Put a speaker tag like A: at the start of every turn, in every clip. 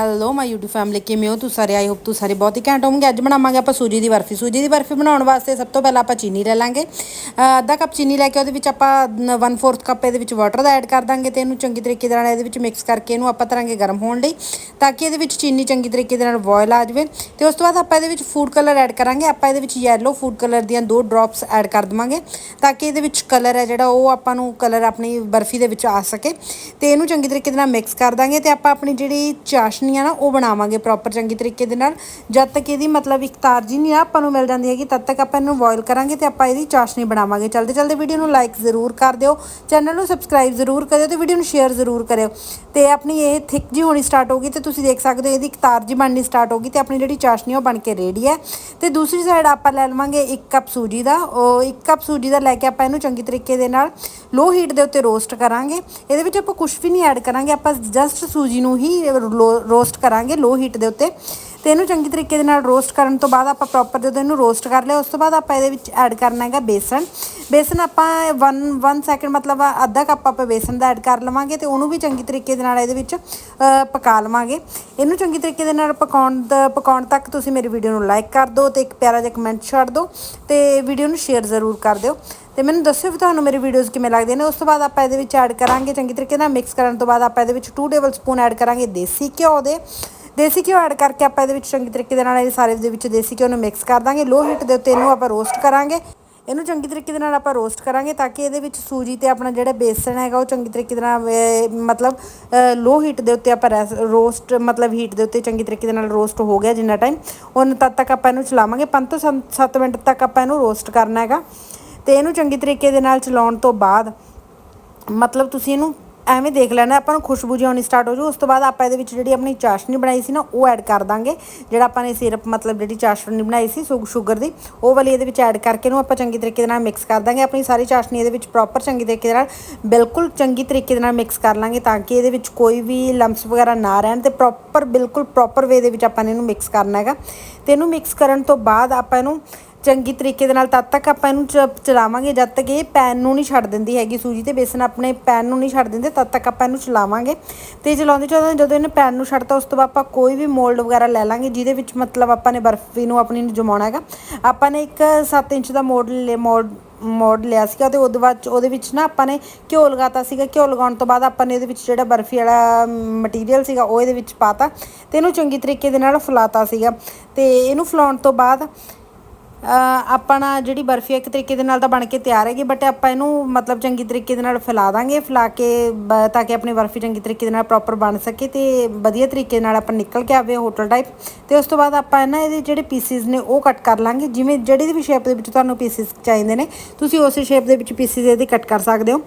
A: Hello ਮਾਈ YouTube family ਕਿਵੇਂ ਹੋ? ਤੁਸੀਂ ਸਾਰੇ ਆਈ ਹੋਪ ਤੁਸੀਂ ਸਾਰੇ ਬਹੁਤ ਹੀ ਘੈਂਟ ਹੋਵੋਗੇ। ਅੱਜ ਬਣਾਵਾਂਗੇ ਆਪਾਂ ਸੂਜੀ ਦੀ ਬਰਫੀ। ਸੂਜੀ ਦੀ ਬਰਫੀ ਬਣਾਉਣ ਵਾਸਤੇ ਸਭ ਤੋਂ ਪਹਿਲਾਂ ਆਪਾਂ ਚੀਨੀ ਲੈ ਲਾਂਗੇ। ਅੱਧਾ ਕੱਪ ਚੀਨੀ ਲੈ ਕੇ ਉਹਦੇ ਵਿੱਚ ਆਪਾਂ 1/4 ਕੱਪ ਇਹਦੇ ਵਿੱਚ ਵਾਟਰ ਦਾ ਐਡ ਕਰ ਦਾਂਗੇ ਤੇ ਇਹਨੂੰ ਚੰਗੀ ਤਰੀਕੇ ਦੇ ਨਾਲ ਇਹਦੇ ਵਿੱਚ ਮਿਕਸ ਕਰਕੇ ਇਹਨੂੰ ਆਪਾਂ ਤਰਾਂਗੇ ਗਰਮ ਹੋਣ ਲਈ, ਤਾਂ ਕਿ ਇਹਦੇ ਵਿੱਚ ਚੀਨੀ ਚੰਗੀ ਤਰੀਕੇ ਦੇ ਨਾਲ ਬੋਇਲ ਆ ਜਾਵੇ। ਤੇ ਉਸ ਤੋਂ ਬਾਅਦ ਆਪਾਂ ਇਹਦੇ ਵਿੱਚ ਫੂਡ ਕਲਰ ਐਡ ਕਰਾਂਗੇ। ਆਪਾਂ ਇਹਦੇ ਵਿੱਚ ਯੈਲੋ ਫੂਡ ਕਲਰ ਦੀਆਂ ਦੋ ਡ੍ਰੌਪਸ ਐਡ ਕਰ ਦਵਾਂਗੇ, ਤਾਂ ਕਿ ਇਹਦੇ ਵਿੱਚ ਕਲਰ ਹੈ ਜਿਹੜਾ ਉਹ ਆਪਾਂ ਨੂੰ ਕਲਰ ਆਪਣੀ ਬਰਫੀ ਦੇ ਵਿੱਚ ਆ ਸਕੇ। ਤੇ ਇਹਨੂੰ ਚੰਗੀ ਤਰੀਕੇ ਦੇ ਨਾਲ ਮਿਕਸ ਕਰ ਦਾਂਗੇ ਤੇ ਆਪਾਂ ਆਪਣੀ ਜਿਹੜੀ ਚਾਸ਼ਨੀ ਆ ਨਾ ਉਹ ਬਣਾਵਾਂਗੇ ਪ੍ਰੋਪਰ ਚੰਗੀ ਤਰੀਕੇ ਦੇ ਨਾਲ। ਜਦ ਤੱਕ ਇਹਦੀ ਮਤਲਬ ਇੱਕ ਤਾਰ ਜੀ ਨਹੀਂ ਆਪਾਂ ਨੂੰ ਮਿਲ ਜਾਂਦੀ ਹੈਗੀ, ਤਦ ਤੱਕ ਆਪਾਂ ਇਹਨੂੰ ਬੋਇਲ ਕਰਾਂਗੇ ਤੇ ਆਪਾਂ ਇਹਦੀ ਚਾਸ਼ਨੀ ਬਣਾਵਾਂਗੇ। ਚਲਦੇ ਚਲਦੇ ਵੀਡੀਓ ਨੂੰ ਲਾਈਕ ਜ਼ਰੂਰ ਕਰ ਦਿਓ। ਚੈਨਲ ਨੂੰ ਸਬਸਕ੍ਰਾਈਬ ਜ਼ਰੂਰ ਕਰਿਓ ਤੇ ਵੀਡੀਓ ਨੂੰ ਸ਼ੇਅਰ ਜ਼ਰੂਰ ਕਰਿਓ। ਤੇ ਆਪਣੀ ਇਹ ਥਿਕ ਜੀ ਹੋਣੀ ਸਟਾਰਟ ਹੋ ਗਈ ਤੇ ਤੁਸੀਂ ਦੇਖ ਸਕਦੇ ਹੋ ਇਹਦੀ ਇੱਕ ਤਾਰ ਜੀ ਬਣਨੀ ਸਟਾਰਟ ਹੋ ਗਈ ਤੇ ਆਪਣੀ ਜਿਹੜੀ ਚਾਸ਼ਨੀ ਉਹ ਬਣ ਕੇ ਰੈਡੀ ਹੈ। ਤੇ ਦੂਸਰੀ ਸਾਈਡ ਆਪਾਂ ਲੈ ਲਵਾਂਗੇ 1 ਕੱਪ ਸੂਜੀ ਦਾ। ਉਹ 1 ਕੱਪ ਸੂਜੀ ਦਾ ਲੈ ਕੇ ਆਪਾਂ ਇਹਨੂੰ ਚੰਗੀ ਤਰੀਕੇ ਦੇ ਨਾਲ ਲੋ ਹੀਟ ਦੇ ਉੱਤੇ ਰੋਸਟ ਕਰਾਂਗੇ। ਇਹਦੇ ਵਿੱਚ ਆਪਾਂ ਕੁਝ ਵੀ ਨਹੀਂ ਐਡ ਕਰਾਂਗੇ, ਆਪਾਂ ਜਸਟ ਸੂਜੀ ਨੂੰ ਹੀ ਰੋਸਟ ਕਰਾਂਗੇ ਲੋ ਹੀਟ ਦੇ ਉੱਤੇ। ਤੇ ਇਹਨੂੰ ਚੰਗੀ ਤਰੀਕੇ ਦੇ ਨਾਲ ਰੋਸਟ ਕਰਨ ਤੋਂ ਬਾਅਦ ਆਪਾਂ ਪ੍ਰੋਪਰ ਜਦੋਂ ਇਹਨੂੰ ਰੋਸਟ ਕਰ ਲਿਆ, ਉਸ ਤੋਂ ਬਾਅਦ ਆਪਾਂ ਇਹਦੇ ਵਿੱਚ ਐਡ ਕਰਨਾ ਹੈਗਾ ਬੇਸਨ। ਬੇਸਨ ਆਪਾਂ 1 1 ਸੈਕਿੰਡ ਮਤਲਬ ਅੱਧਾ ਕੱਪ ਆਪਾਂ ਬੇਸਨ ਦਾ ਐਡ ਕਰ ਲਵਾਂਗੇ ਤੇ ਉਹਨੂੰ ਵੀ ਚੰਗੀ ਤਰੀਕੇ ਦੇ ਨਾਲ ਇਹਦੇ ਵਿੱਚ ਪਕਾ ਲਵਾਂਗੇ। ਇਹਨੂੰ ਚੰਗੀ ਤਰੀਕੇ ਦੇ ਨਾਲ ਪਕਾਉਣ ਦਾ, ਪਕਾਉਣ ਤੱਕ ਤੁਸੀਂ ਮੇਰੀ ਵੀਡੀਓ ਨੂੰ ਲਾਈਕ ਕਰ ਦਿਓ ਤੇ ਇੱਕ ਪਿਆਰਾ ਜਿਹਾ ਕਮੈਂਟ ਛੱਡ ਦਿਓ ਤੇ ਵੀਡੀਓ ਨੂੰ ਸ਼ੇਅਰ ਜ਼ਰੂਰ ਕਰ ਦਿਓ। ਤੇ ਮੈਨੂੰ ਦੱਸਿਓ ਵੀ ਤੁਹਾਨੂੰ ਮੇਰੀ ਵੀਡੀਓਜ਼ ਕਿਵੇਂ ਲੱਗਦੀਆਂ ਨੇ। ਉਸ ਤੋਂ ਬਾਅਦ ਆਪਾਂ ਇਹਦੇ ਵਿੱਚ ਐਡ ਕਰਾਂਗੇ, ਚੰਗੀ ਤਰੀਕੇ ਨਾਲ ਮਿਕਸ ਕਰਨ ਤੋਂ ਬਾਅਦ ਆਪਾਂ ਇਹਦੇ ਵਿੱਚ 2 ਟੇਬਲ ਸਪੂਨ ਐਡ ਕਰਾਂਗੇ ਦੇਸੀ ਘਿਓ ਦੇ। ਦੇਸੀ ਘਿਓ ਐਡ ਕਰਕੇ ਆਪਾਂ ਇਹਦੇ ਵਿੱਚ ਚੰਗੀ ਤਰੀਕੇ ਦੇ ਨਾਲ ਇਹ ਸਾਰੇ ਦੇ ਵਿੱਚ ਦੇਸੀ ਘਿਓ ਨੂੰ ਮਿਕਸ ਕਰ ਦਾਂਗੇ। ਲੋ ਹੀਟ ਦੇ ਉੱਤੇ ਇਹਨੂੰ ਆਪਾਂ ਰੋਸਟ ਕਰਾਂਗੇ। ਇਹਨੂੰ ਚੰਗੀ ਤਰੀਕੇ ਦੇ ਨਾਲ ਆਪਾਂ ਰੋਸਟ ਕਰਾਂਗੇ ਤਾਂ ਕਿ ਇਹਦੇ ਵਿੱਚ ਸੂਜੀ ਤੇ ਆਪਣਾ ਜਿਹੜਾ ਬੇਸਣ ਹੈਗਾ ਉਹ ਚੰਗੀ ਤਰੀਕੇ ਦੇ ਨਾਲ ਮਤਲਬ ਲੋ ਹੀਟ ਦੇ ਉੱਤੇ ਆਪਾਂ ਰੋਸਟ ਮਤਲਬ ਹੀਟ ਦੇ ਉੱਤੇ ਚੰਗੀ ਤਰੀਕੇ ਦੇ ਨਾਲ ਰੋਸਟ ਹੋ ਗਿਆ ਜਿੰਨਾ ਟਾਈਮ ਉਹਨਾਂ ਤਦ ਤੱਕ ਆਪਾਂ ਇਹਨੂੰ ਚਲਾਵਾਂਗੇ। 5 ਤੋਂ 7 ਮਿੰਟ ਤੱਕ ਆਪਾਂ ਇਹਨੂੰ ਰੋਸਟ ਕਰਨਾ ਹੈਗਾ। ਤੇ ਇਹਨੂੰ ਚੰਗੀ ਤਰੀਕੇ ਦੇ ਨਾਲ ਚਲਾਉਣ ਤੋਂ ਬਾਅਦ, ਮਤਲਬ ਤੁਸੀਂ ਇਹਨੂੰ ਐਵੇਂ ਦੇਖ ਲੈਣਾ, ਆਪਾਂ ਨੂੰ ਖੁਸ਼ਬੂ ਜਿਹੀ ਆਉਣੀ ਸਟਾਰਟ ਹੋ ਜੂ ਉਸ ਤੋਂ ਬਾਅਦ ਆਪਾਂ ਇਹਦੇ ਵਿੱਚ ਜਿਹੜੀ ਆਪਣੀ ਚਾਸ਼ਨੀ ਬਣਾਈ ਸੀ ਨਾ, ਉਹ ਐਡ ਕਰ ਦਾਂਗੇ। ਜਿਹੜਾ ਆਪਾਂ ਨੇ ਸਿਰਪ, ਮਤਲਬ ਜਿਹੜੀ ਚਾਸ਼ਨੀ ਬਣਾਈ ਸੀ ਸ਼ੂਗਰ ਦੀ, ਉਹ ਵਾਲੀ ਇਹਦੇ ਵਿੱਚ ਐਡ ਕਰਕੇ ਇਹਨੂੰ ਆਪਾਂ ਚੰਗੀ ਤਰੀਕੇ ਦੇ ਨਾਲ ਮਿਕਸ ਕਰ ਦਾਂਗੇ। ਆਪਣੀ ਸਾਰੀ ਚਾਸ਼ਨੀ ਇਹਦੇ ਵਿੱਚ ਪ੍ਰੋਪਰ ਚੰਗੀ ਤਰੀਕੇ ਦੇ ਨਾਲ, ਬਿਲਕੁਲ ਚੰਗੀ ਤਰੀਕੇ ਦੇ ਨਾਲ ਮਿਕਸ ਕਰ ਲਾਂਗੇ ਤਾਂ ਕਿ ਇਹਦੇ ਵਿੱਚ ਕੋਈ ਵੀ ਲੰਪਸ ਵਗੈਰਾ ਨਾ ਰਹਿਣ ਤੇ ਪ੍ਰੋਪਰ ਬਿਲਕੁਲ ਪ੍ਰੋਪਰ ਵੇ ਦੇ ਵਿੱਚ ਆਪਾਂ ਨੇ ਇਹਨੂੰ ਮਿਕਸ ਕਰਨਾ ਹੈਗਾ। ਤੇ ਇਹਨੂੰ ਮਿਕਸ ਕਰਨ ਤੋਂ ਬਾਅਦ ਆਪਾਂ ਇਹਨੂੰ ਚੰਗੀ ਤਰੀਕੇ ਦੇ ਨਾਲ ਤਦ ਤੱਕ ਆਪਾਂ ਇਹਨੂੰ ਚ- ਚਲਾਵਾਂਗੇ, ਜਦ ਤੱਕ ਇਹ ਪੈਨ ਨੂੰ ਨਹੀਂ ਛੱਡ ਦਿੰਦੀ ਹੈਗੀ ਸੂਜੀ ਤੇ ਬੇਸਨ ਆਪਣੇ ਪੈਨ ਨੂੰ ਨਹੀਂ ਛੱਡ ਦਿੰਦੇ, ਤਦ ਤੱਕ ਆਪਾਂ ਇਹਨੂੰ ਚਲਾਵਾਂਗੇ। ਤੇ ਚਲਾਉਂਦੇ ਚਲਾਉਂਦੇ ਜਦੋਂ ਇਹਨੇ ਪੈਨ ਨੂੰ ਛੱਡਤਾ, ਉਸ ਤੋਂ ਬਾਅਦ ਆਪਾਂ ਕੋਈ ਵੀ ਮੋਲਡ ਵਗੈਰਾ ਲੈ ਲਾਂਗੇ, ਜਿਹਦੇ ਵਿੱਚ ਮਤਲਬ ਆਪਾਂ ਨੇ ਬਰਫੀ ਨੂੰ ਆਪਣੀ ਨੂੰ ਜਮਾਉਣਾ ਹੈਗਾ। ਆਪਾਂ ਨੇ ਇੱਕ 7 ਇੰਚ ਦਾ ਮੋਡ ਲੈ ਮੋਡ ਮੋੜ ਲਿਆ ਸੀਗਾ ਤੇ ਉਹਦੇ ਬਾਅਦ 'ਚ, ਉਹਦੇ ਵਿੱਚ ਨਾ ਆਪਾਂ ਨੇ ਘਿਓ ਲਗਾਤਾ ਸੀਗਾ। ਘਿਓ ਲਗਾਉਣ ਤੋਂ ਬਾਅਦ ਆਪਾਂ ਨੇ ਇਹਦੇ ਵਿੱਚ ਜਿਹੜਾ ਬਰਫੀ ਵਾਲਾ ਮਟੀਰੀਅਲ ਸੀਗਾ, ਉਹ ਇਹਦੇ ਵਿੱਚ ਪਾਤਾ ਤੇ ਇਹਨੂੰ ਚੰਗੀ ਤਰੀਕੇ ਦੇ ਨਾਲ ਫਲਾਤਾ ਸੀਗਾ। ਤੇ ਇਹਨੂੰ ਫਲਾਉਣ ਤੋਂ ਬਾਅਦ ਆਪਣਾ ਜਿਹੜੀ ਬਰਫੀ ਇੱਕ ਤਰੀਕੇ ਦੇ ਨਾਲ ਤਾਂ ਬਣ ਕੇ ਤਿਆਰ ਹੈਗੀ ਬਟ ਆਪਾਂ ਇਹਨੂੰ ਮਤਲਬ ਚੰਗੀ ਤਰੀਕੇ ਦੇ ਨਾਲ ਫੈਲਾ ਦਾਂਗੇ, ਫੈਲਾ ਕੇ ਬ- ਤਾਂ ਕਿ ਆਪਣੀ ਬਰਫੀ ਚੰਗੀ ਤਰੀਕੇ ਦੇ ਨਾਲ ਪ੍ਰੋਪਰ ਬਣ ਸਕੇ ਤੇ ਵਧੀਆ ਤਰੀਕੇ ਨਾਲ ਆਪਾਂ ਨਿਕਲ ਕੇ ਆਵੇ ਹੋਟਲ ਟਾਈਪ ਤੇ ਉਸ ਤੋਂ ਬਾਅਦ ਆਪਾਂ ਨਾ ਇਹਦੇ ਜਿਹੜੇ ਪੀਸਿਸ ਨੇ ਉਹ ਕੱਟ ਕਰ ਲਾਂਗੇ, ਜਿਵੇਂ ਜਿਹੜੀ ਵੀ ਸ਼ੇਪ ਦੇ ਵਿੱਚ ਤੁਹਾਨੂੰ ਪੀਸਿਸ ਚਾਹੀਦੇ ਨੇ, ਤੁਸੀਂ ਉਸੇ ਸ਼ੇਪ ਦੇ ਵਿੱਚ ਪੀਸਿਸ ਇਹਦੇ ਕੱਟ ਕਰ ਸਕਦੇ ਹੋ।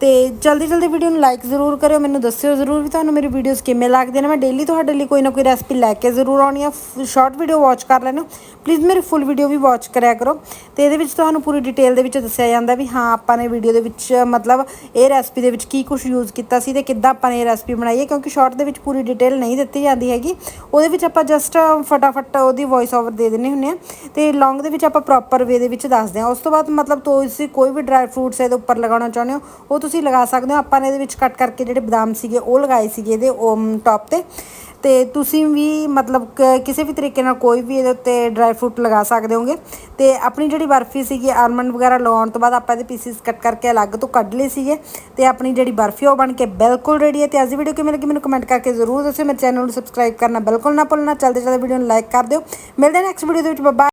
A: ਤੇ ਜਲਦੀ ਜਲਦੀ ਵੀਡੀਓ ਨੂੰ ਲਾਈਕ ਜ਼ਰੂਰ ਕਰਿਓ, ਮੈਨੂੰ ਦੱਸਿਓ ਜ਼ਰੂਰ ਵੀ ਤੁਹਾਨੂੰ ਮੇਰੀ ਵੀਡੀਓਜ਼ ਕਿਵੇਂ ਲੱਗਦੀਆਂ ਨੇ। ਮੈਂ ਡੇਲੀ ਤੁਹਾਡੇ ਲਈ ਕੋਈ ਨਾ ਕੋਈ ਰੈਸਪੀ ਲੈ ਕੇ ਜ਼ਰੂਰ ਆਉਣੀ ਆ ਸ਼ਾਰਟ ਵੀਡੀਓ ਵਾਚ ਕਰ ਲੈਣਾ ਪਲੀਜ਼ ਮੇਰੀ ਫੁੱਲ ਵੀਡੀਓ ਵੀ ਵਾਚ ਕਰਿਆ ਕਰੋ। ਤੇ ਇਹਦੇ ਵਿੱਚ ਤੁਹਾਨੂੰ ਪੂਰੀ ਡਿਟੇਲ ਦੇ ਵਿੱਚ ਦੱਸਿਆ ਜਾਂਦਾ ਵੀ ਹਾਂ, ਆਪਾਂ ਨੇ ਵੀਡੀਓ ਦੇ ਵਿੱਚ, ਮਤਲਬ ਇਹ ਰੈਸਪੀ ਦੇ ਵਿੱਚ ਕੀ ਕੁਝ ਯੂਜ਼ ਕੀਤਾ ਸੀ ਤੇ ਕਿੱਦਾਂ ਆਪਾਂ ਨੇ ਇਹ ਰੈਸਪੀ ਬਣਾਈ ਹੈ, ਕਿਉਂਕਿ ਸ਼ਾਰਟ ਦੇ ਵਿੱਚ ਪੂਰੀ ਡਿਟੇਲ ਨਹੀਂ ਦਿੱਤੀ ਜਾਂਦੀ ਹੈਗੀ। ਉਹਦੇ ਵਿੱਚ ਆਪਾਂ ਜਸਟ ਫਟਾਫਟ ਉਹਦੀ ਵੌਇਸ ਓਵਰ ਦੇ ਦਿੰਦੇ ਹੁੰਦੇ ਆ ਤੇ ਲੌਂਗ ਦੇ ਵਿੱਚ ਆਪਾਂ ਪ੍ਰੋਪਰ ਵੇ ਦੇ ਵਿੱਚ ਦੱਸਦੇ ਹਾਂ। ਉਸ ਤੋਂ ਬਾਅਦ ਮਤਲਬ ਤੁਸੀਂ ਕੋਈ ਵੀ ਡਰਾਈ ਫਰੂਟਸ ਇਹਦੇ ਉੱਪਰ ਲਗਾਉਣਾ ਚਾਹੁੰਦੇ ਹੋ, ਉਹ ਤੁਸੀਂ ਲਗਾ ਸਕਦੇ ਹੋ। ਆਪਾਂ ਨੇ ਇਹਦੇ ਵਿੱਚ ਕੱਟ ਕਰਕੇ ਜਿਹੜੇ ਬਦਾਮ ਸੀਗੇ, ਉਹ ਲਗਾਏ ਸੀਗੇ ਇਹਦੇ ਟੌਪ ਤੇ। ਤੇ ਤੁਸੀਂ ਵੀ ਮਤਲਬ ਕ- ਕਿਸੇ ਵੀ ਤਰੀਕੇ ਨਾਲ ਕੋਈ ਵੀ ਇਹਦੇ ਉੱਤੇ ਡਰਾਈ ਫਰੂਟ ਲਗਾ ਸਕਦੇ ਹੋਗੇ। ਤੇ ਆਪਣੀ ਜਿਹੜੀ ਬਰਫੀ ਸੀਗੀ ਆਲਮੰਡ ਵਗੈਰਾ ਲਗਾਉਣ ਤੋਂ ਬਾਅਦ ਆਪਾਂ ਇਹਦੇ ਪੀਸਿਸ ਕੱਟ ਕਰਕੇ ਅਲੱਗ ਤੋਂ ਕੱਢ ਲਏ ਸੀਗੇ ਤੇ ਆਪਣੀ ਜਿਹੜੀ ਬਰਫੀ ਉਹ ਬਣ ਕੇ ਬਿਲਕੁਲ ਰੈਡੀ ਹੈ ਤੇ ਅੱਜ ਦੀ ਵੀਡੀਓ ਕਿਵੇਂ ਲੱਗੀ ਮੈਨੂੰ ਕਮੈਂਟ ਕਰਕੇ ਜ਼ਰੂਰ ਦੱਸਿਓ। ਮੇਰੇ ਚੈਨਲ ਨੂੰ ਸਬਸਕ੍ਰਾਈਬ ਕਰਨਾ ਬਿਲਕੁਲ ਨਾ ਭੁੱਲਣਾ। ਚਲਦੇ ਚਲਦੇ ਵੀਡੀਓ ਨੂੰ ਲਾਈਕ ਕਰ ਦਿਓ। ਮਿਲਦੇ ਨੈਕਸਟ ਵੀਡੀਓ ਦੇ ਵਿੱਚ। ਬਾਬਾ